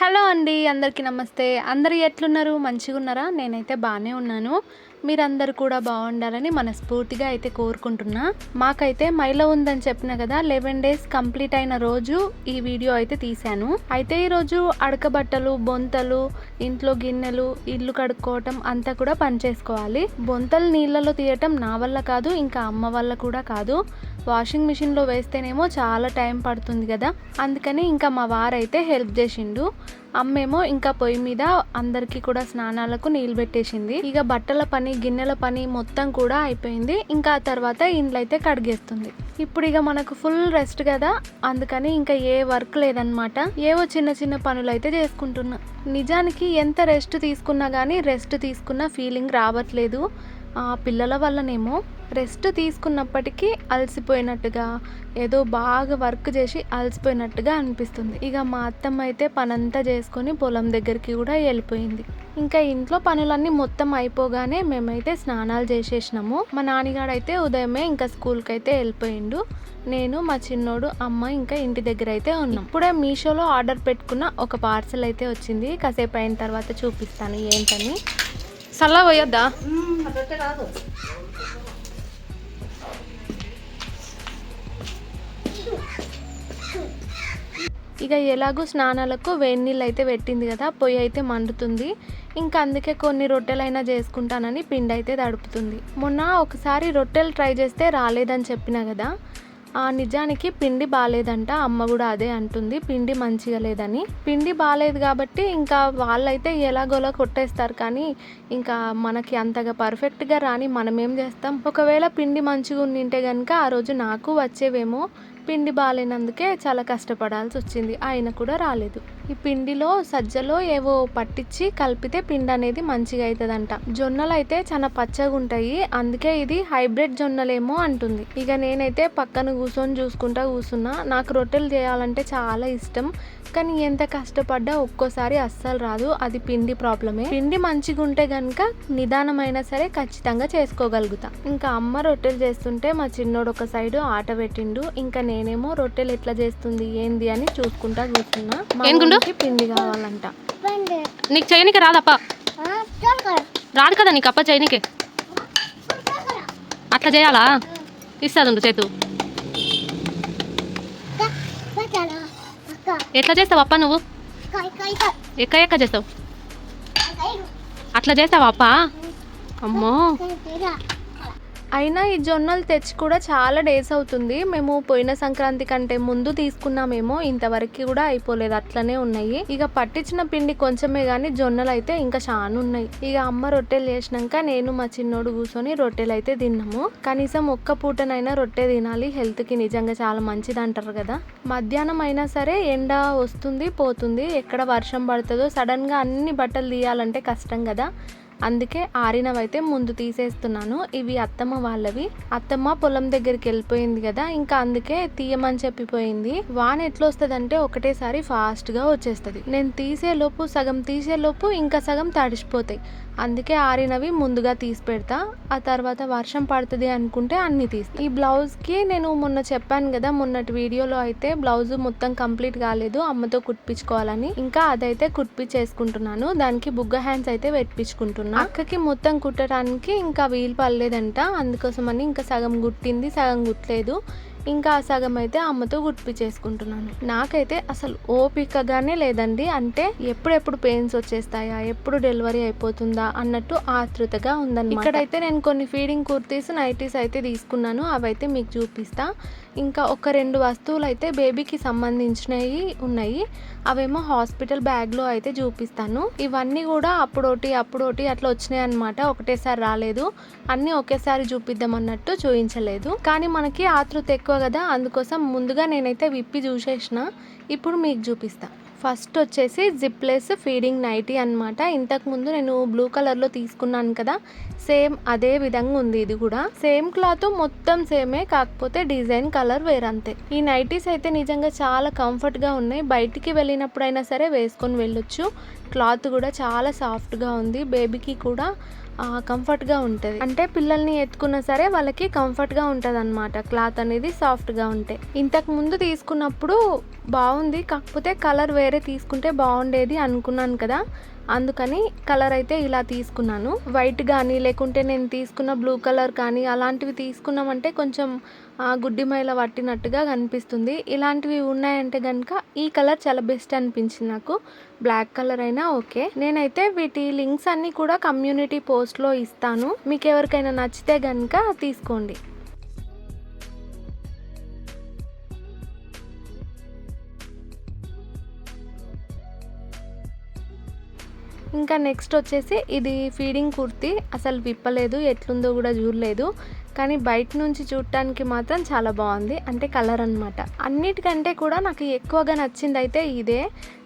Hello అండి అందరికీ నమస్తే. అందరు ఎట్లున్నారు? మంచిగా ఉన్నారా నేనైతే బాగానే ఉన్నాను. మీరందరూ కూడా బాగుండాలని మనస్ఫూర్తిగా అయితే కోరుకుంటున్నా. మాకైతే మైలో ఉందని చెప్పిన కదా లెవెన్ డేస్ కంప్లీట్ అయిన రోజు ఈ వీడియో అయితే తీశాను. అయితే ఈరోజు అడకబట్టలు బొంతలు ఇంట్లో గిన్నెలు ఇల్లు కడుక్కోవటం అంతా కూడా పని చేసుకోవాలి. బొంతలు నీళ్ళలో తీయటం నా వల్ల కాదు ఇంకా అమ్మ వల్ల కూడా కాదు. వాషింగ్ మిషన్లో వేస్తేనేమో చాలా టైం పడుతుంది కదా అందుకని ఇంకా మా వారైతే హెల్ప్ చేసిండు. అమ్మేమో ఇంకా పొయ్యి మీద అందరికీ కూడా స్నానాలకు నీళ్ళు పెట్టేసింది. ఇక బట్టల పని గిన్నెల పని మొత్తం కూడా అయిపోయింది. ఇంకా ఆ తర్వాత ఇండ్లు అయితే కడిగేస్తుంది. ఇప్పుడు ఇక మనకు ఫుల్ రెస్ట్ కదా. అందుకని ఇంకా ఏ వర్క్ లేదనమాట ఏవో చిన్న చిన్న పనులు అయితే చేసుకుంటున్నా. నిజానికి ఎంత రెస్ట్ తీసుకున్నా కానీ రెస్ట్ తీసుకున్న ఫీలింగ్ రావట్లేదు. ఆ పిల్లల వల్లనేమో. రెస్ట్ తీసుకున్నప్పటికీ అలసిపోయినట్టుగా ఏదో బాగా వర్క్ చేసి అలసిపోయినట్టుగా అనిపిస్తుంది. ఇక మా అత్తమ్మ అయితే పనంతా చేసుకొని పొలం దగ్గరికి కూడా వెళ్ళిపోయింది. ఇంకా ఇంట్లో పనులన్నీ మొత్తం అయిపోగానే మేమైతే స్నానాలు చేసేసినాము. మా నాన్నగాడైతే ఉదయమే ఇంకా స్కూల్కి అయితే వెళ్ళిపోయిండు. నేను మా చిన్నోడు అమ్మ ఇంకా ఇంటి దగ్గర అయితే ఉన్నాం. ఇప్పుడే మీషోలో ఆర్డర్ పెట్టుకున్న ఒక పార్సల్ అయితే వచ్చింది. కాసేపు అయిన తర్వాత చూపిస్తాను ఏంటని. సల్లా పోయొద్దా? ఇక ఎలాగో స్నానాలకు వేడి నీళ్ళు అయితే పెట్టింది కదా పొయ్యి అయితే మండుతుంది. ఇంకా అందుకే కొన్ని రొట్టెలైనా చేసుకుంటానని పిండి అయితే తడుపుతుంది. మొన్న ఒకసారి రొట్టెలు ట్రై చేస్తే రాలేదని చెప్పిన కదా ఆ నిజానికి పిండి బాగాలేదంట అమ్మ కూడా అదే అంటుంది పిండి మంచిగా లేదని. పిండి బాగాలేదు కాబట్టి ఇంకా వాళ్ళైతే ఎలాగోలా కొట్టేస్తారు కానీ ఇంకా మనకి అంతగా పర్ఫెక్ట్గా రాని మనం ఏం చేస్తాం? ఒకవేళ పిండి మంచిగా ఉండింటే కనుక ఆ రోజు నాకు వచ్చేవేమో పిండి బాగాలేనందుకే చాలా కష్టపడాల్సి వచ్చింది ఆయన కూడా రాలేదు. ఈ పిండిలో సజ్జలో ఏవో పట్టించి కలిపితే పిండి అనేది మంచిగా అవుతుందంట జొన్నలు అయితే చాలా పచ్చగా ఉంటాయి అందుకే ఇది హైబ్రిడ్ జొన్నలేమో అంటుంది. ఇక నేనైతే పక్కన కూర్చొని చూసుకుంటా కూర్చున్నా నాకు రొట్టెలు చేయాలంటే చాలా ఇష్టం కానీ ఎంత కష్టపడ్డా ఒక్కోసారి అస్సలు రాదు అది పిండి ప్రాబ్లమే. పిండి మంచిగా ఉంటే కనుక నిదానమైనా సరే ఖచ్చితంగా చేసుకోగలుగుతా. ఇంకా అమ్మ రొట్టెలు చేస్తుంటే మా చిన్నోడు ఒక సైడు ఆట పెట్టిండు ఇంకా నేనేమో రొట్టెలు ఎట్లా చేస్తుంది ఏంది అని చూసుకుంటా కూర్చున్నా పిండి కావాలంట. నీకు చేయనికి రాదప్ప. రాదు కదా నీకు అప్ప చేయనికి అట్లా చేయాలా? ఇస్తుంది చేతు. ఎట్లా చేస్తావు అప్ప నువ్వు? ఎక్క ఎక్క చేస్తావు? అట్లా చేస్తావా అప్ప? అమ్మో. అయినా ఈ జొన్నలు తెచ్చి కూడా చాలా డేస్ అవుతుంది. మేము పోయిన సంక్రాంతి కంటే ముందు తీసుకున్నామేమో ఇంతవరకు కూడా అయిపోలేదు అట్లనే ఉన్నాయి. ఇక పట్టించిన పిండి కొంచెమే కానీ జొన్నలు అయితే ఇంకా చాలా ఉన్నాయి. ఇక అమ్మ రొట్టెలు చేసినాక నేను మా చిన్నోడు కూర్చొని రొట్టెలు అయితే తిన్నాము. కనీసం ఒక్క పూటనైనా రొట్టె తినాలి. హెల్త్కి నిజంగా చాలా మంచిది అంటారు కదా. మధ్యాహ్నం అయినా సరే ఎండ వస్తుంది పోతుంది. ఎక్కడ వర్షం పడుతుందో సడన్గా అన్ని బట్టలు తీయాలంటే కష్టం కదా. అందుకే ఆరినవైతే ముందు తీసేస్తున్నాను. ఇవి అత్తమ్మ వాళ్ళవి. అత్తమ్మ పొలం దగ్గరికి వెళ్ళిపోయింది కదా ఇంకా అందుకే తీయమని చెప్పిపోయింది. వాన ఎట్లా వస్తుందంటే ఒకటేసారి ఫాస్ట్గా వచ్చేస్తుంది. నేను తీసేలోపు సగం తీసేలోపు ఇంకా సగం తడిసిపోతాయి. అందుకే ఆరినవి ముందుగా తీసి పెడతా. ఆ తర్వాత వర్షం పడుతుంది అనుకుంటే అన్ని తీస్తా. ఈ బ్లౌజ్కి నేను మొన్న చెప్పాను కదా మొన్నటి వీడియోలో అయితే బ్లౌజ్ మొత్తం కంప్లీట్ కాలేదు అమ్మతో కుట్టించుకోవాలని. ఇంకా అదైతే కుట్టించేసుకుంటున్నాను. దానికి బుగ్గ హ్యాండ్స్ అయితే పెట్టించుకుంటున్నా అక్కకి మొత్తం కుట్టడానికి ఇంకా వీలు పడలేదంట. అందుకోసమని ఇంకా సగం కుట్టింది సగం కుట్టలేదు ఇంకా ఆ సగం అయితే అమ్మతో కుట్టించేసుకుంటున్నాను నాకైతే అసలు ఓపికగానే లేదండి. అంటే ఎప్పుడెప్పుడు పెయిన్స్ వచ్చేస్తాయా ఎప్పుడు డెలివరీ అయిపోతుందా అన్నట్టు ఆతృతగా ఉందన్నమాట. ఇక్కడైతే నేను కొన్ని ఫీడింగ్ కుర్తీస్ నైటీస్ అయితే తీసుకున్నాను. అవైతే మీకు చూపిస్తా. ఇంకా ఒక రెండు వస్తువులు అయితే బేబీకి సంబంధించినవి ఉన్నాయి. అవేమో హాస్పిటల్ బ్యాగ్లో అయితే చూపిస్తాను. ఇవన్నీ కూడా అప్పుడోటి అప్పుడోటి అట్లా వచ్చినాయి అనమాట ఒకటేసారి రాలేదు. అన్నీ ఒకేసారి చూపిద్దాం అన్నట్టు చూపించలేదు కానీ మనకి ఆతృత ఎక్కువ కదా అందుకోసం ముందుగా నేనైతే విప్పి చూసేసిన. ఇప్పుడు మీకు చూపిస్తాను ఫస్ట్ వచ్చేసి జిప్లెస్ ఫీడింగ్ నైటీ అనమాట ఇంతకుముందు నేను బ్లూ కలర్లో తీసుకున్నాను కదా సేమ్ అదే విధంగా ఉంది ఇది కూడా. సేమ్ క్లాత్ మొత్తం సేమే కాకపోతే డిజైన్ కలర్ వేరంతే. ఈ నైటీస్ అయితే నిజంగా చాలా కంఫర్ట్గా ఉన్నాయి. బయటికి వెళ్ళినప్పుడైనా సరే వేసుకొని వెళ్ళొచ్చు. క్లాత్ కూడా చాలా సాఫ్ట్గా ఉంది. బేబీకి కూడా కంఫర్ట్గా ఉంటుంది. అంటే పిల్లల్ని ఎత్తుకున్నా సరే వాళ్ళకి కంఫర్ట్గా ఉంటుంది అనమాట క్లాత్ అనేది సాఫ్ట్గా ఉంటే. ఇంతకు ముందు తీసుకున్నప్పుడు బాగుంది కాకపోతే కలర్ వేరే తీసుకుంటే బాగుండేది అనుకున్నాను కదా. అందుకని కలర్ అయితే ఇలా తీసుకున్నాను. వైట్ కానీ లేకుంటే నేను తీసుకున్న బ్లూ కలర్ కానీ అలాంటివి తీసుకున్నామంటే కొంచెం గుడ్డిమైల గుడ్డి పట్టినట్టుగా కనిపిస్తుంది. ఇలాంటివి ఉన్నాయంటే కనుక ఈ కలర్ చాలా బెస్ట్ అనిపించింది నాకు. బ్లాక్ కలర్ అయినా ఓకే. నేనైతే వీటి లింక్స్ అన్నీ కూడా కమ్యూనిటీ పోస్ట్లో ఇస్తాను. మీకు ఎవరికైనా నచ్చితే కనుక తీసుకోండి. ఇంకా నెక్స్ట్ వచ్చేసి ఇది ఫీడింగ్ కుర్తీ. అసలు విప్పలేదు ఎట్లుందో కూడా చూడలేదు. కానీ బయట నుంచి చూడటానికి మాత్రం చాలా బాగుంది. అంటే కలర్ అన్నమాట. అన్నిటికంటే కూడా నాకు ఎక్కువగా నచ్చింది అయితే ఇదే.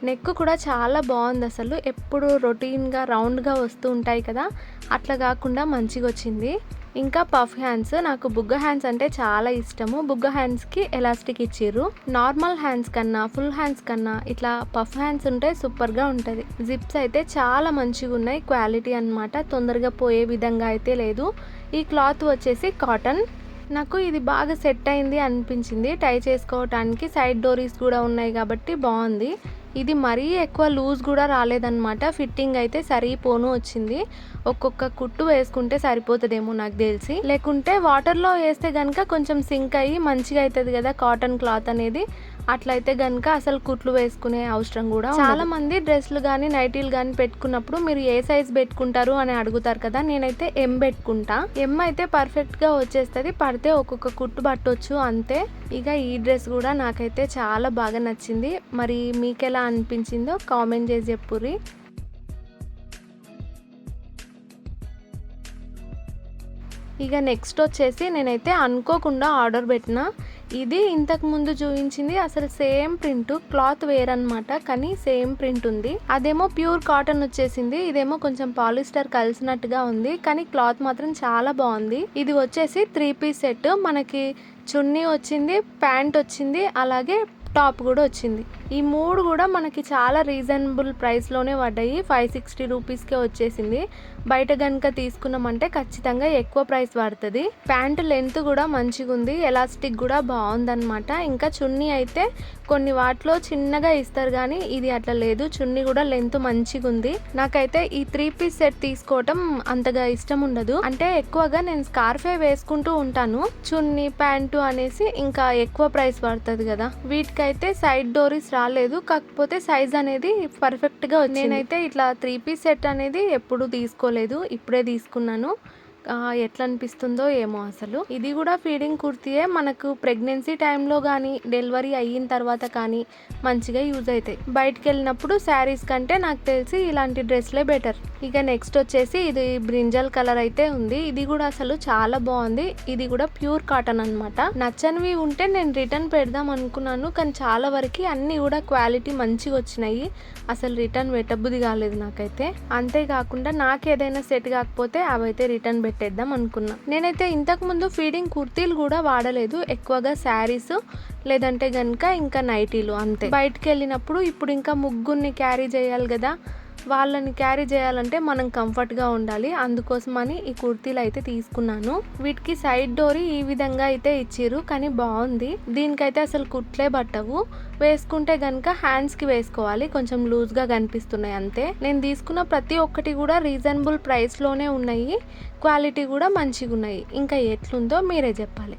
నెక్ కూడా చాలా బాగుంది అసలు. ఎప్పుడు రొటీన్గా రౌండ్గా వస్తూ ఉంటాయి కదా. అట్లా కాకుండా మంచిగా వచ్చింది. ఇంకా పఫ్ హ్యాండ్స్ నాకు బుగ్గ హ్యాండ్స్ అంటే చాలా ఇష్టము. బుగ్గ హ్యాండ్స్కి ఎలాస్టిక్ ఇచ్చిర్రు. నార్మల్ హ్యాండ్స్ కన్నా ఫుల్ హ్యాండ్స్ కన్నా ఇట్లా పఫ్ హ్యాండ్స్ ఉంటే సూపర్గా ఉంటుంది. జిప్స్ అయితే చాలా మంచిగా ఉన్నాయి. క్వాలిటీ అన్నమాట. తొందరగా పోయే విధంగా అయితే లేదు. ఈ క్లాత్ వచ్చేసి కాటన్ నాకు ఇది బాగా సెట్ అయింది అనిపించింది. టై చేసుకోవటానికి సైడ్ డోరీస్ కూడా ఉన్నాయి కాబట్టి బాగుంది. ఇది మరీ ఎక్కువ లూజ్ కూడా రాలేదన్నమాట. ఫిట్టింగ్ అయితే సరిపోను వచ్చింది. ఒక్కొక్క కుట్టు వేసుకుంటే సరిపోతుందేమో నాకు తెలిసి. లేకుంటే వాటర్లో వేస్తే కనుక కొంచెం సింక్ అయ్యి మంచిగా అవుతుంది కదా కాటన్ క్లాత్ అనేది. అట్లయితే కనుక అసలు కుట్లు వేసుకునే అవసరం కూడా చాలా మంది డ్రెస్లు కానీ నైటీలు కానీ పెట్టుకున్నప్పుడు మీరు ఏ సైజ్ పెట్టుకుంటారు అని అడుగుతారు కదా నేనైతే ఎం పెట్టుకుంటా. ఎం అయితే పర్ఫెక్ట్గా వచ్చేస్తుంది పడితే ఒక్కొక్క కుట్టు పట్టొచ్చు అంతే. ఇక ఈ డ్రెస్ కూడా నాకైతే చాలా బాగా నచ్చింది. మరి మీకు ఎలా అనిపించిందో కామెంట్ చేసి చెప్పుర్రి. ఇక నెక్స్ట్ వచ్చేసి నేనైతే అనుకోకుండా ఆర్డర్ పెట్టిన ఇది ఇంతకు ముందు చూపించింది. అసలు సేమ్ ప్రింట్ క్లాత్ వేరన్నమాట కానీ సేమ్ ప్రింట్ ఉంది. అదేమో ప్యూర్ కాటన్ వచ్చేసింది. ఇదేమో కొంచెం పాలిస్టర్ కలిసినట్టుగా ఉంది కానీ క్లాత్ మాత్రం చాలా బాగుంది. ఇది వచ్చేసి త్రీ పీస్ సెట్. మనకి చున్నీ వచ్చింది ప్యాంట్ వచ్చింది అలాగే టాప్ కూడా వచ్చింది. ఈ మూడు కూడా మనకి చాలా రీజనబుల్ ప్రైస్లోనే పడ్డాయి. ఫైవ్ సిక్స్టీ రూపీస్కే వచ్చేసింది. బయట కనుక తీసుకున్నామంటే ఖచ్చితంగా ఎక్కువ ప్రైస్ పడుతుంది. ప్యాంట్ లెంత్ కూడా మంచిగా ఉంది. ఎలాస్టిక్ కూడా బాగుందనమాట ఇంకా చున్నీ అయితే కొన్ని వాటిలో చిన్నగా ఇస్తారు కానీ ఇది అట్లా లేదు. చున్నీ కూడా లెంత్ మంచిగా ఉంది. నాకైతే ఈ త్రీ పీస్ సెట్ తీసుకోవటం అంతగా ఇష్టం ఉండదు. అంటే ఎక్కువగా నేను స్కార్ఫే వేసుకుంటూ ఉంటాను. చున్నీ ప్యాంటు అనేసి ఇంకా ఎక్కువ ప్రైస్ పడుతుంది కదా. వీటికైతే సైడ్ డోరీస్ రాలేదు. కాకపోతే సైజ్ అనేది పర్ఫెక్ట్గా నేనైతే ఇట్లా త్రీ పీస్ సెట్ అనేది ఎప్పుడు తీసుకోలేదు. ఇప్పుడే తీసుకున్నాను. ఎట్లా అనిపిస్తుందో ఏమో అసలు. ఇది కూడా ఫీడింగ్ కుర్తీయే. మనకు ప్రెగ్నెన్సీ టైంలో కానీ డెలివరీ అయిన తర్వాత కానీ మంచిగా యూజ్ అవుతాయి బయటికి వెళ్ళినప్పుడు శారీస్ కంటే నాకు తెలిసి ఇలాంటి డ్రెస్లే బెటర్ ఇక నెక్స్ట్ వచ్చేసి ఇది బ్రింజల్ కలర్ అయితే ఉంది. ఇది కూడా అసలు చాలా బాగుంది. ఇది కూడా ప్యూర్ కాటన్ అనమాట నచ్చనివి ఉంటే నేను రిటర్న్ పెడదాం అనుకున్నాను. కానీ చాలా వరకు అన్నీ కూడా క్వాలిటీ మంచిగా వచ్చినాయి. అసలు రిటర్న్ పెట్టబుద్ధి కాలేదు నాకైతే. అంతేకాకుండా నాకు ఏదైనా సెట్ కాకపోతే అవైతే రిటర్న్ పెట్టేద్దాం అనుకున్నా. నేనైతే ఇంతకు ముందు ఫీడింగ్ కుర్తీలు కూడా వాడలేదు. ఎక్కువగా శారీస్ లేదంటే కనుక ఇంకా నైటీలు అంతే. బయటకు వెళ్ళినప్పుడు ఇప్పుడు ఇంకా ముగ్గురిని క్యారీ చేయాలి కదా. వాళ్ళని క్యారీ చేయాలంటే మనం కంఫర్ట్గా ఉండాలి. అందుకోసమని ఈ కుర్తీలు అయితే తీసుకున్నాను. వీటికి సైడ్ డోరీ ఈ విధంగా అయితే ఇచ్చారు కానీ బాగుంది దీనికైతే అసలు కుట్లే పట్టవు వేసుకుంటే కనుక హ్యాండ్స్కి వేసుకోవాలి. కొంచెం లూజ్గా కనిపిస్తున్నాయి అంతే. నేను తీసుకున్న ప్రతి ఒక్కటి కూడా రీజనబుల్ ప్రైస్లోనే ఉన్నాయి. క్వాలిటీ కూడా మంచిగా ఉన్నాయి ఇంకా ఎట్లుందో మీరే చెప్పాలి.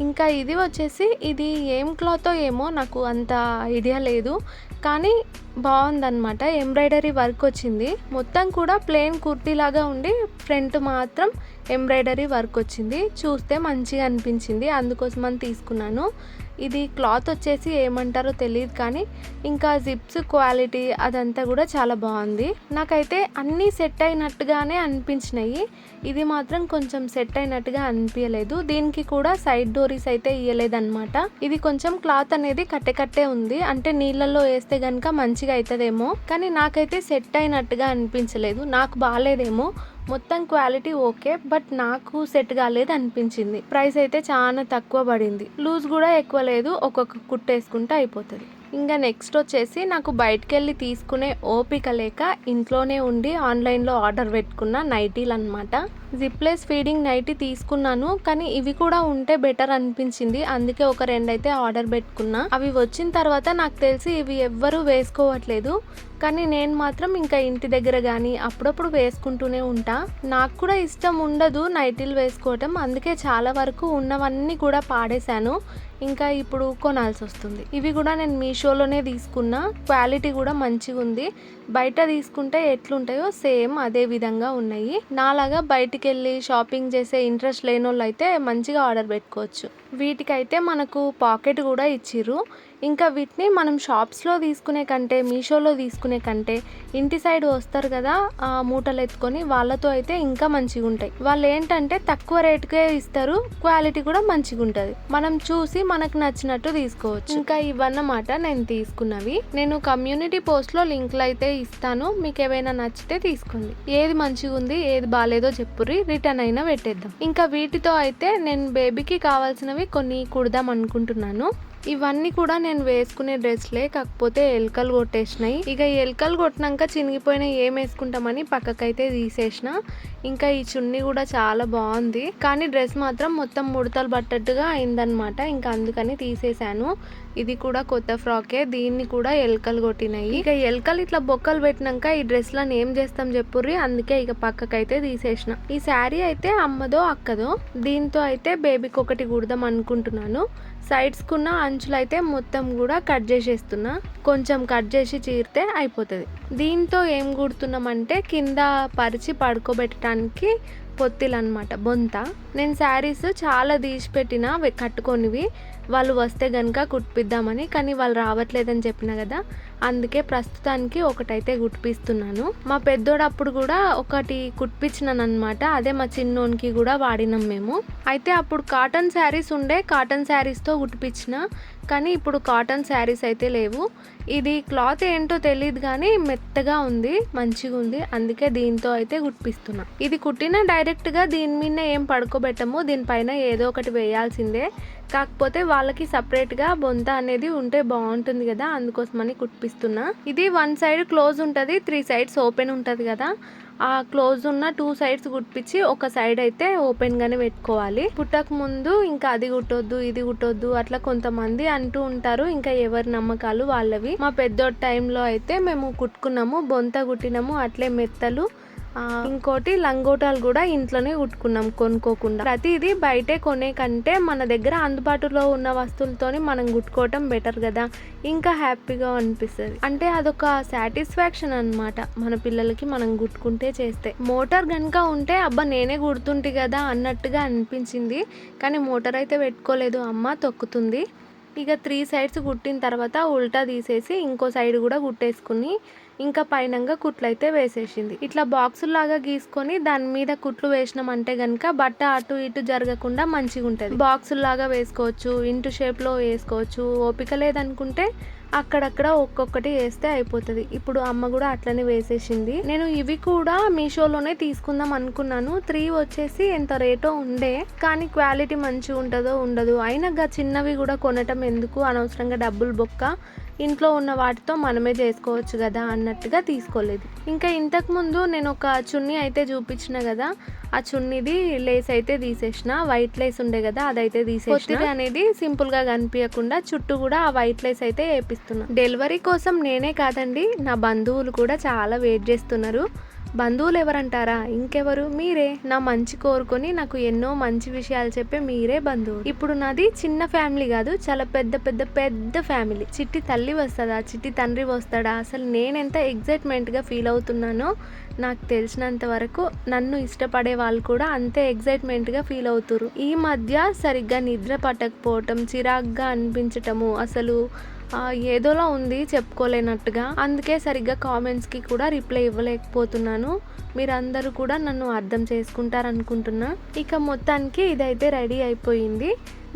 ఇంకా ఇది వచ్చేసి ఇది ఏం క్లాతో ఏమో నాకు అంత ఐడియా లేదు. కానీ బాగుందన్నమాట. ఎంబ్రాయిడరీ వర్క్ వచ్చింది. మొత్తం కూడా ప్లెయిన్ కుర్తీలాగా ఉండి ఫ్రంట్ మాత్రం ఎంబ్రాయిడరీ వర్క్ వచ్చింది. చూస్తే మంచిగా అనిపించింది. అందుకోసం అని తీసుకున్నాను. ఇది క్లాత్ వచ్చేసి ఏమంటారో తెలియదు కానీ ఇంకా జిప్స్ క్వాలిటీ అదంతా కూడా చాలా బాగుంది. నాకైతే అన్నీ సెట్ అయినట్టుగానే అనిపించినాయి. ఇది మాత్రం కొంచెం సెట్ అయినట్టుగా అనిపించలేదు. దీనికి కూడా సైడ్ డోరీస్ అయితే ఇయ్యలేదన్నమాట. ఇది కొంచెం క్లాత్ అనేది కట్టె కట్టే ఉంది. అంటే నీళ్ళల్లో వేస్తే కనుక మంచిగా అవుతుందేమో కానీ నాకైతే సెట్ అయినట్టుగా అనిపించలేదు. నాకు బాగాలేదేమో. మొత్తం క్వాలిటీ ఓకే బట్ నాకు సెట్ కాలేదు అనిపించింది. ప్రైస్ అయితే చాలా తక్కువ పడింది. లూజ్ కూడా ఎక్కువ లేదు ఒక్కొక్క కుట్టేసుకుంటే అయిపోతుంది. ఇంకా నెక్స్ట్ వచ్చేసి నాకు బయటకు వెళ్ళి తీసుకునే ఓపిక లేక ఇంట్లోనే ఉండి ఆన్లైన్లో ఆర్డర్ పెట్టుకున్న నైటీలు అనమాట జిప్లెస్ ఫీడింగ్ నైటీ తీసుకున్నాను కానీ ఇవి కూడా ఉంటే బెటర్ అనిపించింది. అందుకే ఒక రెండైతే ఆర్డర్ పెట్టుకున్నా. అవి వచ్చిన తర్వాత నాకు తెలిసి ఇవి ఎవ్వరూ వేసుకోవట్లేదు. కానీ నేను మాత్రం ఇంకా ఇంటి దగ్గర కానీ అప్పుడప్పుడు వేసుకుంటూనే ఉంటా. నాకు కూడా ఇష్టం ఉండదు నైటీలు వేసుకోవటం. అందుకే చాలా వరకు ఉన్నవన్నీ కూడా పాడేశాను. ఇంకా ఇప్పుడు కొనాల్సి వస్తుంది. ఇవి కూడా నేను మీషోలోనే తీసుకున్న. క్వాలిటీ కూడా మంచిగా ఉంది. బయట తీసుకుంటే ఎట్లుంటాయో సేమ్ అదే విధంగా ఉన్నాయి. నాలాగా బయటికి వెళ్ళి షాపింగ్ చేసే ఇంట్రెస్ట్ లేని వాళ్ళు అయితే మంచిగా ఆర్డర్ పెట్టుకోవచ్చు. వీటికైతే మనకు పాకెట్ కూడా ఇచ్చిర్రు. ఇంకా వీటిని మనం షాప్స్లో తీసుకునే కంటే మీషోలో తీసుకునే కంటే ఇంటి సైడ్ వస్తారు కదా ఆ మూటలు ఎత్తుకొని వాళ్ళతో అయితే ఇంకా మంచిగా ఉంటాయి. వాళ్ళు ఏంటంటే తక్కువ రేటుకే ఇస్తారు క్వాలిటీ కూడా మంచిగా ఉంటుంది. మనం చూసి మనకు నచ్చినట్టు తీసుకోవచ్చు. ఇంకా ఇవన్నమాట నేను తీసుకున్నవి. నేను కమ్యూనిటీ పోస్ట్లో లింక్లు అయితే ఇస్తాను. మీకు ఏవైనా నచ్చితే తీసుకోండి. ఏది మంచిగా ఉంది ఏది బాగాలేదో చెప్పుర్రి రిటర్న్ అయినా పెట్టేద్దాం. ఇంకా వీటితో అయితే నేను బేబీకి కావాల్సినవి కొన్ని కుడదాం అనుకుంటున్నాను. ఇవన్నీ కూడా నేను వేసుకునే డ్రెస్లే కాకపోతే ఎలుకలు కొట్టేసినాయి. ఇక ఎలకలు కొట్టినాక చినిగిపోయిన ఏం వేసుకుంటామని పక్కకైతే తీసేసిన. ఇంకా ఈ చున్నీ కూడా చాలా బాగుంది. కానీ డ్రెస్ మాత్రం మొత్తం ముడతలు పట్టట్టుగా అయిందనమాట ఇంకా అందుకని తీసేశాను. ఇది కూడా కొత్త ఫ్రాకే దీన్ని కూడా ఎలుకలు కొట్టినాయి. ఇక ఎలుకలు ఇట్లా బొక్కలు పెట్టినాక ఈ డ్రెస్లను ఏం చేస్తాం చెప్పుర్రి? అందుకే ఇక పక్కకైతే తీసేసిన. ఈ శారీ అయితే అమ్మదో అక్కదో దీంతో అయితే బేబీకి ఒకటి కుడదాం అనుకుంటున్నాను. సైడ్స్కున్న అంచులు అయితే మొత్తం కూడా కట్ చేసేస్తున్నా. కొంచెం కట్ చేసి చీరితే అయిపోతుంది. దీంతో ఏం కుడుతున్నామంటే కింద పరిచి పడుకోబెట్టడానికి పొత్తిలు అనమాట బొంత. నేను శారీస్ చాలా తీసి పెట్టిన కట్టుకొనివి. వాళ్ళు వస్తే గనుక కుట్టిద్దామని కానీ వాళ్ళు రావట్లేదని చెప్పిన కదా అందుకే ప్రస్తుతానికి ఒకటైతే కుట్టిస్తున్నాను మా పెద్దోడు అప్పుడు కూడా ఒకటి కుట్టించినాను అనమాట అదే మా చిన్నోనికి కూడా వాడినాం మేము. అయితే అప్పుడు కాటన్ శారీస్ ఉండే కాటన్ శారీస్తో కుట్టిపించిన కానీ ఇప్పుడు కాటన్ శారీస్ అయితే లేవు. ఇది క్లాత్ ఏంటో తెలియదు కానీ మెత్తగా ఉంది మంచిగా ఉంది. అందుకే దీంతో అయితే కుట్టిస్తున్నా. ఇది కుట్టిన డైరెక్ట్గా దీని మీద ఏం పడుకోబెట్టము దీనిపైన ఏదో ఒకటి వేయాల్సిందే. కాకపోతే వాళ్ళకి సపరేట్గా బొంత అనేది ఉంటే బాగుంటుంది కదా అందుకోసమని కుట్టిస్తున్నా. ఇది వన్ సైడ్ క్లోజ్ ఉంటుంది త్రీ సైడ్స్ ఓపెన్ ఉంటుంది కదా. ఆ క్లోజ్ ఉన్న టూ సైడ్స్ కుట్టించి ఒక సైడ్ అయితే ఓపెన్ గానే పెట్టుకోవాలి. పుట్టక ముందు ఇంకా అది కుట్టొద్దు ఇది కుట్టొద్దు అట్లా కొంతమంది అంటూ ఉంటారు. ఇంకా ఎవరి నమ్మకాలు వాళ్ళవి. మా పెద్దోటి టైంలో అయితే మేము కుట్టుకున్నాము బొంత కుట్టినాము అట్లే మెత్తలు ఇంకోటి లంగోటాలు కూడా ఇంట్లోనే కుట్టుకున్నాం కొనుక్కోకుండా. ప్రతిదీ బయటే కొనే కంటే మన దగ్గర అందుబాటులో ఉన్న వస్తువులతోని మనం కుట్టుకోవటం బెటర్ కదా. ఇంకా హ్యాపీగా అనిపిస్తుంది. అంటే అదొక సాటిస్ఫాక్షన్ అన్నమాట. మన పిల్లలకి మనం కుట్టుకుంటే చేస్తే. మోటార్ కనుక ఉంటే అబ్బా నేనే కుడుతుంటి కదా అన్నట్టుగా అనిపించింది. కానీ మోటార్ అయితే పెట్టుకోలేదు. అమ్మ తొక్కుతుంది. ఇక త్రీ సైడ్స్ కుట్టిన తర్వాత ఉల్టా తీసేసి ఇంకో సైడ్ కూడా కుట్టేసుకుని ఇంకా పైనంగా కుట్లు అయితే వేసేసింది. ఇట్లా బాక్సులాగా గీసుకొని దాని మీద కుట్లు వేసినామంటే గనక బట్ట అటు ఇటు జరగకుండా మంచిగా ఉంటుంది. బాక్సుల్లాగా వేసుకోవచ్చు ఇంటు షేప్లో వేసుకోవచ్చు. ఓపిక లేదనుకుంటే అక్కడక్కడ ఒక్కొక్కటి వేస్తే అయిపోతుంది. ఇప్పుడు అమ్మ కూడా అట్లనే వేసేసింది. నేను ఇవి కూడా మీషోలోనే తీసుకుందాం అనుకున్నాను. త్రీ వచ్చేసి ఎంత రేటో ఉండే కానీ క్వాలిటీ మంచిగా ఉంటుందో ఉండదు. అయినా గా చిన్నవి కూడా కొనటం ఎందుకు? అనవసరంగా డబ్బులు బొక్క. ఇంట్లో ఉన్న వాటితో మనమే చేసుకోవచ్చు కదా అన్నట్టుగా తీసుకోలేదు. ఇంకా ఇంతకు ముందు నేను ఒక చున్నీ అయితే చూపించిన కదా ఆ చున్నీది లేస్ అయితే తీసేసిన వైట్ లేస్ ఉండే కదా అదైతే తీసేసిన. అనేది సింపుల్గా కనిపించకుండా చుట్టూ కూడా ఆ వైట్ లేస్ అయితే వేపిస్తున్నా. డెలివరీ కోసం నేనే కాదండి నా బంధువులు కూడా చాలా వెయిట్ చేస్తున్నారు. బంధువులు ఎవరంటారా ఇంకెవరు? మీరే. నా మంచి కోరుకొని నాకు ఎన్నో మంచి విషయాలు చెప్పే మీరే బంధువు ఇప్పుడు నాది చిన్న ఫ్యామిలీ కాదు చాలా పెద్ద పెద్ద పెద్ద ఫ్యామిలీ. చిట్టి తల్లి వస్తుందా? చిట్టి తండ్రి వస్తాడా? అసలు నేనెంత ఎగ్జైట్మెంట్గా ఫీల్ అవుతున్నానో నాకు తెలిసినంత వరకు నన్ను ఇష్టపడే వాళ్ళు కూడా అంతే ఎగ్జైట్మెంట్గా ఫీల్ అవుతురు ఈ మధ్య సరిగ్గా నిద్ర పట్టకపోవటం చిరాగ్గా అనిపించటము అసలు ఏదోలా ఉంది చెప్పుకోలేనట్టుగా. అందుకే సరిగ్గా కామెంట్స్కి కూడా రిప్లై ఇవ్వలేకపోతున్నాను. మీరందరూ కూడా నన్ను అర్థం చేసుకుంటారనుకుంటున్నా. ఇక మొత్తానికి ఇదైతే రెడీ అయిపోయింది.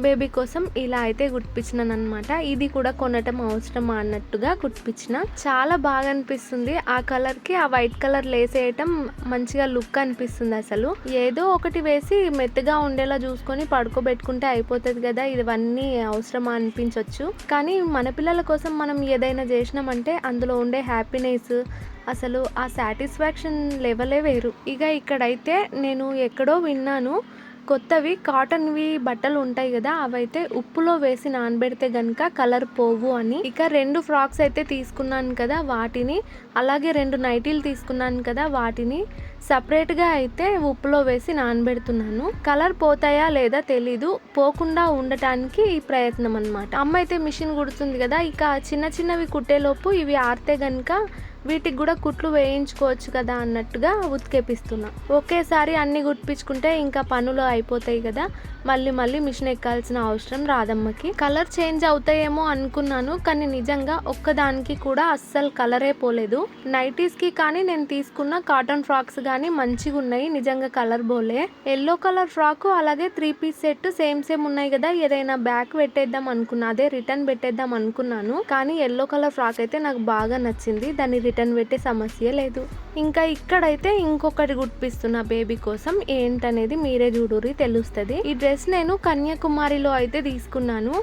బేబీ కోసం ఇలా అయితే కుట్టించినాను అనమాట ఇది కూడా కొనటం అవసరమా అన్నట్టుగా కుట్టించిన చాలా బాగా అనిపిస్తుంది. ఆ కలర్కి ఆ వైట్ కలర్ లేసేయటం మంచిగా లుక్ అనిపిస్తుంది అసలు. ఏదో ఒకటి వేసి మెత్తగా ఉండేలా చూసుకొని పడుకోబెట్టుకుంటే అయిపోతుంది కదా. ఇవన్నీ అవసరమా అనిపించవచ్చు కానీ మన పిల్లల కోసం మనం ఏదైనా చేసినామంటే అందులో ఉండే హ్యాపీనెస్ అసలు ఆ సాటిస్ఫాక్షన్ లెవెలే వేరు. ఇక ఇక్కడైతే నేను ఎక్కడో విన్నాను. కొత్తవి కాటన్వి బట్టలు ఉంటాయి కదా అవైతే ఉప్పులో వేసి నానబెడితే గనుక కలర్ పోవు అని. ఇక రెండు ఫ్రాక్స్ అయితే తీసుకున్నాను కదా వాటిని. అలాగే రెండు నైటీలు తీసుకున్నాను కదా వాటిని. సపరేట్గా అయితే ఉప్పులో వేసి నానబెడుతున్నాను. కలర్ పోతాయా లేదా తెలీదు. పోకుండా ఉండటానికి ఈ ప్రయత్నం అనమాట అమ్మ అయితే మిషన్ కుడుతుంది కదా ఇక చిన్న చిన్నవి కుట్టేలోపు ఇవి ఆరితే గనుక వీటికి కూడా కుట్లు వేయించుకోవచ్చు కదా అన్నట్టుగా ఉతికేపిస్తున్నా. ఒకేసారి అన్ని కుట్టించుకుంటే ఇంకా పనులు అయిపోతాయి కదా. మళ్ళీ మళ్ళీ మిషన్ ఎక్కాల్సిన అవసరం రాదమ్మకి. కలర్ చేంజ్ అవుతాయేమో అనుకున్నాను కానీ నిజంగా ఒక్కదానికి కూడా అస్సలు కలరే పోలేదు. నైటీస్కి కానీ నేను తీసుకున్న కాటన్ ఫ్రాక్స్ కానీ మంచిగా ఉన్నాయి నిజంగా కలర్ పోలే ఎల్లో కలర్ ఫ్రాక్ అలాగే three piece set same same ఉన్నాయి కదా. ఏదైనా బ్యాక్ పెట్టేద్దాం అనుకున్నా అదే రిటర్న్ పెట్టేద్దాం అనుకున్నాను. కానీ ఎల్లో కలర్ ఫ్రాక్ అయితే నాకు బాగా నచ్చింది. దాన్ని రిటర్న్ పెట్టే సమస్య లేదు. ఇంకా ఇక్కడైతే ఇంకొకటి గుర్పిస్తున్న బేబీ కోసం ఏంటనేది మీరే చూడురి తెలుస్తుంది. ఈ డ్రెస్ నేను కన్యాకుమారిలో అయితే తీసుకున్నాను.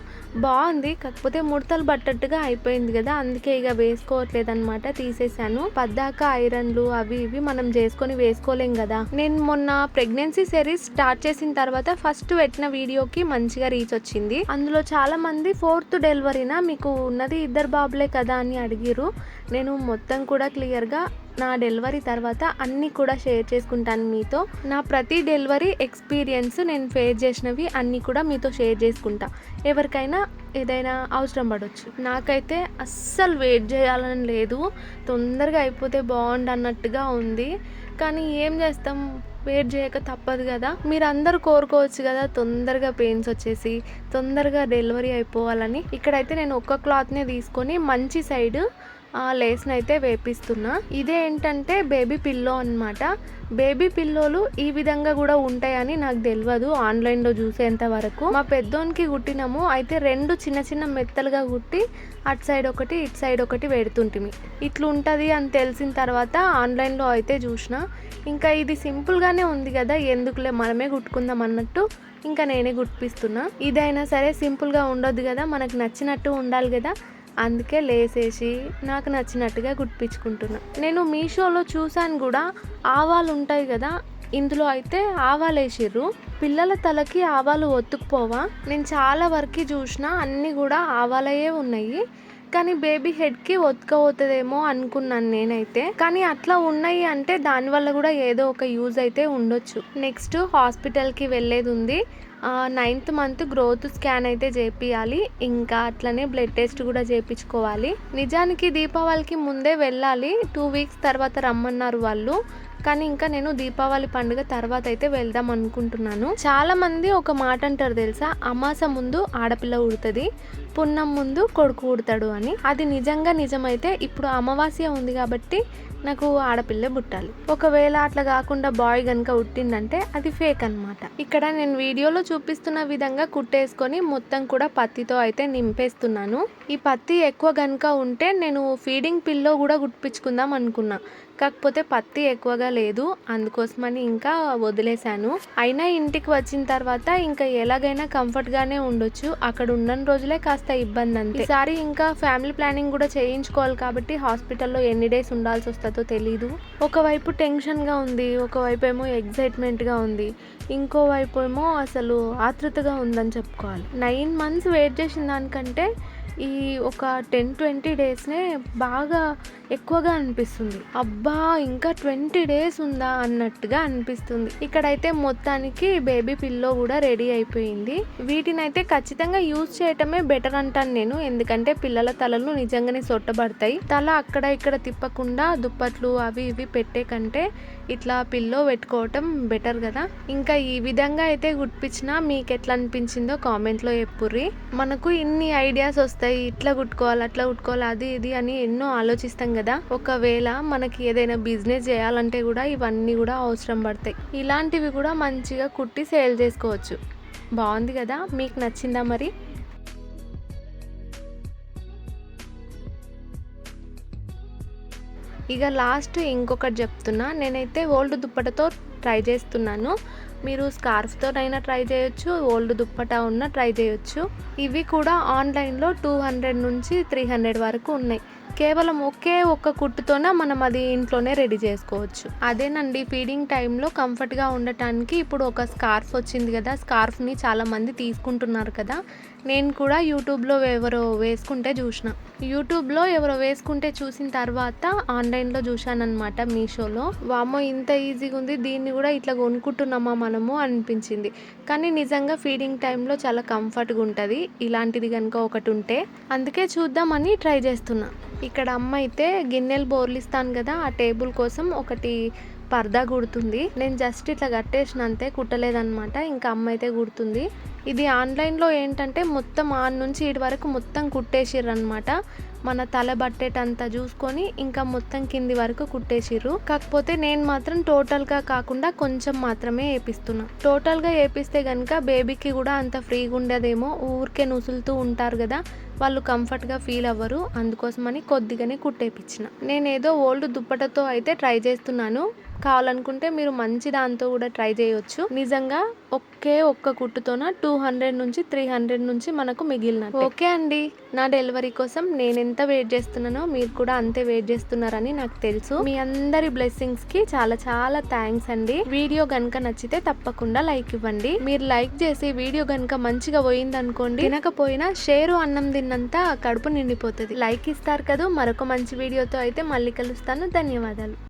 బాగుంది కాకపోతే ముడతలు పట్టట్టుగా అయిపోయింది కదా అందుకే ఇక వేసుకోవట్లేదు అనమాట తీసేసాను పద్దాక ఐరన్లు అవి ఇవి మనం చేసుకొని వేసుకోలేం కదా. నేను మొన్న ప్రెగ్నెన్సీ సిరీస్ స్టార్ట్ చేసిన తర్వాత ఫస్ట్ పెట్టిన వీడియోకి మంచిగా రీచ్ వచ్చింది. అందులో చాలా మంది ఫోర్త్ డెలివరీనా మీకు ఉన్నది ఇద్దరు బాబులే కదా అని అడిగిరు నేను మొత్తం కూడా క్లియర్గా నా డెలివరీ తర్వాత అన్నీ కూడా షేర్ చేసుకుంటాను మీతో. నా ప్రతి డెలివరీ ఎక్స్పీరియన్స్ నేను ఫేస్ చేసినవి అన్నీ కూడా మీతో షేర్ చేసుకుంటా. ఎవరికైనా ఏదైనా అవసరం పడవచ్చు నాకైతే అస్సలు వెయిట్ చేయాలని లేదు. తొందరగా అయిపోతే బాగుండు అన్నట్టుగా ఉంది. కానీ ఏం చేస్తాం? వెయిట్ చేయక తప్పదు కదా. మీరు అందరూ కోరుకోవచ్చు కదా తొందరగా పెయిన్స్ వచ్చేసి తొందరగా డెలివరీ అయిపోవాలని. ఇక్కడైతే నేను ఒక్క క్లాత్నే తీసుకొని మంచి సైడ్ లేస్ని అయితే వేపిస్తున్నా. ఇదే ఏంటంటే బేబీ పిల్లో అనమాట బేబీ పిల్లోలు ఈ విధంగా కూడా ఉంటాయని నాకు తెలియదు ఆన్లైన్లో చూసేంత వరకు. మా పెద్దోనికి కుట్టినాము అయితే రెండు చిన్న చిన్న మెత్తలుగా కుట్టి అటు సైడ్ ఒకటి ఇటు సైడ్ ఒకటి పెడుతుంటిమి. ఇట్లా ఉంటుంది అని తెలిసిన తర్వాత ఆన్లైన్లో అయితే చూసిన. ఇంకా ఇది సింపుల్గానే ఉంది కదా ఎందుకులే మనమే కుట్టుకుందాం అన్నట్టు ఇంకా నేనే గుర్తిస్తున్నా ఇదైనా సరే సింపుల్గా ఉండొద్దు కదా మనకు నచ్చినట్టు ఉండాలి కదా. అందుకే లేసేసి నాకు నచ్చినట్టుగా కుట్టించుకుంటున్నా నేను మీషోలో చూశాను కూడా ఆవాలు ఉంటాయి కదా ఇందులో అయితే ఆవాలు వేసిర్రు. పిల్లల తలకి ఆవాలు ఒత్తుకుపోవా? నేను చాలా వరకు చూసిన అన్నీ కూడా ఆవాలయే ఉన్నాయి. కానీ బేబీ హెడ్కి ఒత్తుకపోతుందేమో అనుకున్నాను నేనైతే. కానీ అట్లా ఉన్నాయి అంటే దానివల్ల కూడా ఏదో ఒక యూజ్ అయితే ఉండొచ్చు. నెక్స్ట్ హాస్పిటల్కి వెళ్ళేది ఉంది నైన్త్ మంత్ గ్రోత్ స్కాన్ అయితే చేపియాలి. ఇంకా అట్లనే బ్లడ్ టెస్ట్ కూడా చేయించుకోవాలి నిజానికి దీపావళికి ముందే వెళ్ళాలి. టూ వీక్స్ తర్వాత రమ్మన్నారు వాళ్ళు. కానీ ఇంకా నేను దీపావళి పండుగ తర్వాత అయితే వెళ్దాం అనుకుంటున్నాను. చాలా మంది ఒక మాట అంటారు తెలుసా? అమాస ముందు ఆడపిల్ల ఉడుతుంది. పున్నం ముందు కొడుకు పుడతాడు అని. అది నిజంగా నిజమైతే ఇప్పుడు అమావాస్య ఉంది కాబట్టి నాకు ఆడపిల్ల పుట్టాలి. ఒకవేళ అట్లా కాకుండా బాయ్ కనుక ఉట్టిందంటే అది ఫేక్ అన్నమాట. ఇక్కడ నేను వీడియోలో చూపిస్తున్న విధంగా కుట్టేసుకొని మొత్తం కూడా పత్తితో అయితే నింపేస్తున్నాను. ఈ పత్తి ఎక్కువ కనుక ఉంటే నేను ఫీడింగ్ పిల్లో కూడా కుట్టించుకుందాం అనుకున్నా. కాకపోతే పత్తి ఎక్కువగా లేదు. అందుకోసమని ఇంకా వదిలేశాను. అయినా ఇంటికి వచ్చిన తర్వాత ఇంకా ఎలాగైనా కంఫర్ట్గానే ఉండొచ్చు. అక్కడ ఉన్న రోజులే కాస్త ఇబ్బంది అంతే ఈసారి ఇంకా ఫ్యామిలీ ప్లానింగ్ కూడా చేయించుకోవాలి కాబట్టి హాస్పిటల్లో ఎన్ని డేస్ ఉండాల్సి వస్తుందో తెలీదు. ఒకవైపు టెన్షన్గా ఉంది ఒకవైపు ఏమో ఎగ్జైట్మెంట్గా ఉంది ఇంకోవైపు ఏమో అసలు ఆతృతగా ఉందని చెప్పుకోవాలి. నైన్ మంత్స్ వెయిట్ చేసిన దానికంటే ఈ ఒక టెన్ ట్వంటీ డేస్నే బాగా ఎక్కువగా అనిపిస్తుంది. అబ్బా ఇంకా ట్వంటీ డేస్ ఉందా అన్నట్టుగా అనిపిస్తుంది. ఇక్కడైతే మొత్తానికి బేబీ పిల్లో కూడా రెడీ అయిపోయింది. వీటినైతే ఖచ్చితంగా యూజ్ చేయటమే బెటర్ అంటాను నేను. ఎందుకంటే పిల్లల తలలు నిజంగానే సొట్టబడతాయి. తల అక్కడ ఇక్కడ తిప్పకుండా దుప్పట్లు అవి ఇవి పెట్టే కంటే ఇట్లా పిల్లో పెట్టుకోవటం బెటర్ కదా. ఇంకా ఈ విధంగా అయితే గుర్తించినా మీకు ఎట్లా అనిపించిందో కామెంట్లో చెప్పుర్రి. మనకు ఇన్ని ఐడియాస్ వస్తాయి వస్తాయి ఇట్లా కుట్టుకోవాలి అట్లా కుట్టుకోవాలి అది ఇది అని ఎన్నో ఆలోచిస్తాం కదా. ఒకవేళ మనకి ఏదైనా బిజినెస్ చేయాలంటే కూడా ఇవన్నీ కూడా అవసరం పడతాయి. ఇలాంటివి కూడా మంచిగా కుట్టి సేల్ చేసుకోవచ్చు. బాగుంది కదా? మీకు నచ్చిందా మరి? ఇక లాస్ట్ ఇంకొకటి చెప్తున్నా. నేనైతే ఓల్డ్ దుప్పటతో ట్రై చేస్తున్నాను. మీరు స్కార్ఫ్తోనైనా ట్రై చేయొచ్చు ఓల్డ్ దుప్పట ఉన్న ట్రై చేయొచ్చు. ఇవి కూడా ఆన్లైన్లో టూ హండ్రెడ్ నుంచి త్రీ హండ్రెడ్ వరకు ఉన్నాయి. కేవలం ఒకే ఒక్క కుట్టుతోనే మనం అది ఇంట్లోనే రెడీ చేసుకోవచ్చు. అదేనండి ఫీడింగ్ టైంలో కంఫర్ట్గా ఉండటానికి ఇప్పుడు ఒక స్కార్ఫ్ వచ్చింది కదా స్కార్ఫ్ని చాలామంది తీసుకుంటున్నారు కదా. నేను కూడా యూట్యూబ్లో ఎవరో వేసుకుంటే చూసిన. యూట్యూబ్లో ఎవరో వేసుకుంటే చూసిన తర్వాత ఆన్లైన్లో చూశానమాట మీషోలో. వామో ఇంత ఈజీగా ఉంది దీన్ని కూడా ఇట్లా కొనుక్కుంటున్నామా మనము అనిపించింది. కానీ నిజంగా ఫీడింగ్ టైంలో చాలా కంఫర్ట్గా ఉంటుంది. ఇలాంటిది కనుక ఒకటి ఉంటే అందుకే చూద్దామని ట్రై చేస్తున్నా. ఇక్కడ అమ్మ అయితే గిన్నెలు బోర్లిస్తాను కదా ఆ టేబుల్ కోసం ఒకటి పరదా కుడుతుంది. నేను జస్ట్ ఇట్లా కట్టేసిన అంతే కుట్టలేదన్నమాట. ఇంకా అమ్మ అయితే కుడుతుంది. ఇది ఆన్లైన్లో ఏంటంటే మొత్తం ఆన్ నుంచి ఇటు వరకు మొత్తం కుట్టేసిర్రు అనమాట మన తల బట్టేటంతా చూసుకొని ఇంకా మొత్తం కింది వరకు కుట్టేసిర్రు. కాకపోతే నేను మాత్రం టోటల్గా కాకుండా కొంచెం మాత్రమే వేపిస్తున్నా టోటల్గా వేపిస్తే కనుక బేబీకి కూడా అంత ఫ్రీగా ఉండదేమో. ఊరికే నుసులుతూ ఉంటారు కదా వాళ్ళు కంఫర్ట్గా ఫీల్ అవ్వరు. అందుకోసమని కొద్దిగానే కుట్టేపించిన నేను ఏదో ఓల్డ్ దుప్పటతో అయితే ట్రై చేస్తున్నాను. కావాలనుకుంటే మీరు మంచి దాంతో కూడా ట్రై చేయొచ్చు. నిజంగా ఒకే ఒక్క కుట్టుతోన టూ హండ్రెడ్ నుంచి త్రీ హండ్రెడ్ నుంచి మనకు మిగిలిన ఓకే అండి. నా డెలివరీ కోసం నేను ఎంత వెయిట్ చేస్తున్నానో మీరు కూడా అంతే వెయిట్ చేస్తున్నారని నాకు తెలుసు. మీ అందరి బ్లెస్సింగ్స్కి చాలా చాలా థ్యాంక్స్ అండి. వీడియో గనక నచ్చితే తప్పకుండా లైక్ ఇవ్వండి. మీరు లైక్ చేసి వీడియో గనక మంచిగా పోయింది అనుకోండి తినకపోయినా షేరు అన్నం తిన్నంత కడుపు నిండిపోతుంది. లైక్ ఇస్తారు కదా. మరొక మంచి వీడియోతో అయితే మళ్ళీ కలుస్తాను. ధన్యవాదాలు.